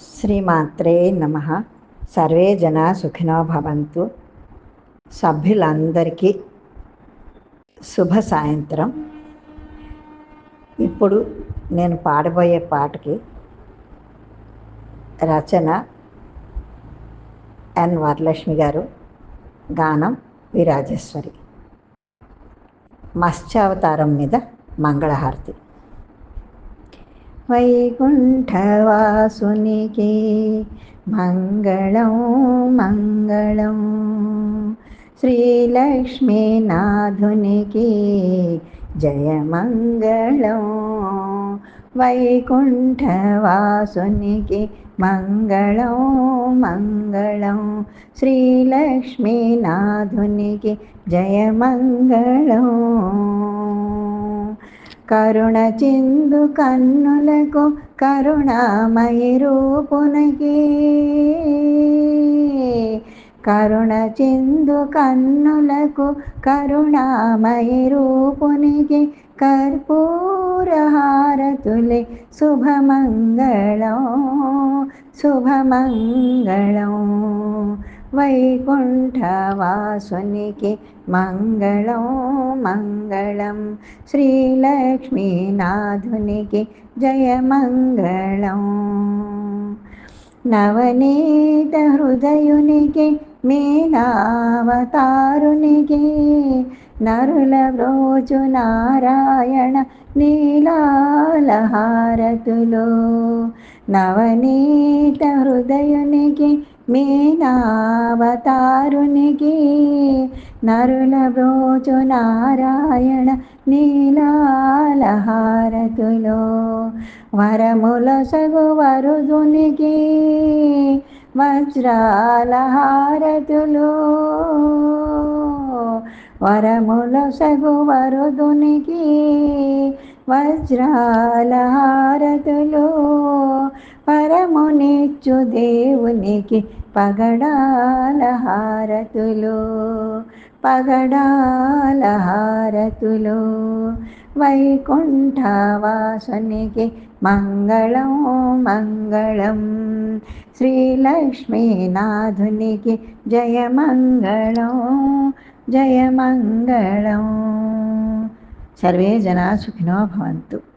శ్రీమాత్రే నమ. సర్వే జన సుఖినో భవంతు. సభ్యులందరికీ శుభ సాయంత్రం. ఇప్పుడు నేను పాడబోయే పాటకి రచన ఎన్ వరలక్ష్మి గారు. గానం విరాజేశ్వరి. మత్స్యావతారం మీద మంగళహారతి. వైకుంఠవాసునికి మంగళం మంగళం. శ్రీలక్ష్మీనాథునికి జయమంగళం. వైకుంఠవాసునికి మంగళం మంగళం. శ్రీలక్ష్మీనాథునికి జయమంగళం. కరుణ చిందు కన్నులకు కరుణామయి రూపునకి కరుణ చిందు కన్నులకు కరుణామయి రూపునికి కర్పూరహారతులే శుభమంగళం శుభమంగళం వైకుంఠవాసునికి మంగళం మంగళం. శ్రీలక్ష్మీనాథునికి జయమంగళం. నవనీత హృదయునికి మీనావతారునికి నరుల రోజు నారాయణ నీలాలహారతులు. నవనీత హృదయునికి మీనావతారునికి నరుల బ్రోచు నారాయణ నీలాలహారతులో. వరముల సగు వరుదునికి వజ్రాలహారతులు. వరముల సగు వరుదునికి వజ్రాలహారతులు. పరమునిచ్చు దేవునికి పగడాల హారతులు పగడాల హారతులు వైకుంఠవాసునికి మంగళం మంగళం. శ్రీలక్ష్మీనాథునికి జయమంగళం జయమంగళం. సర్వే జనా సుఖినో భవంతు.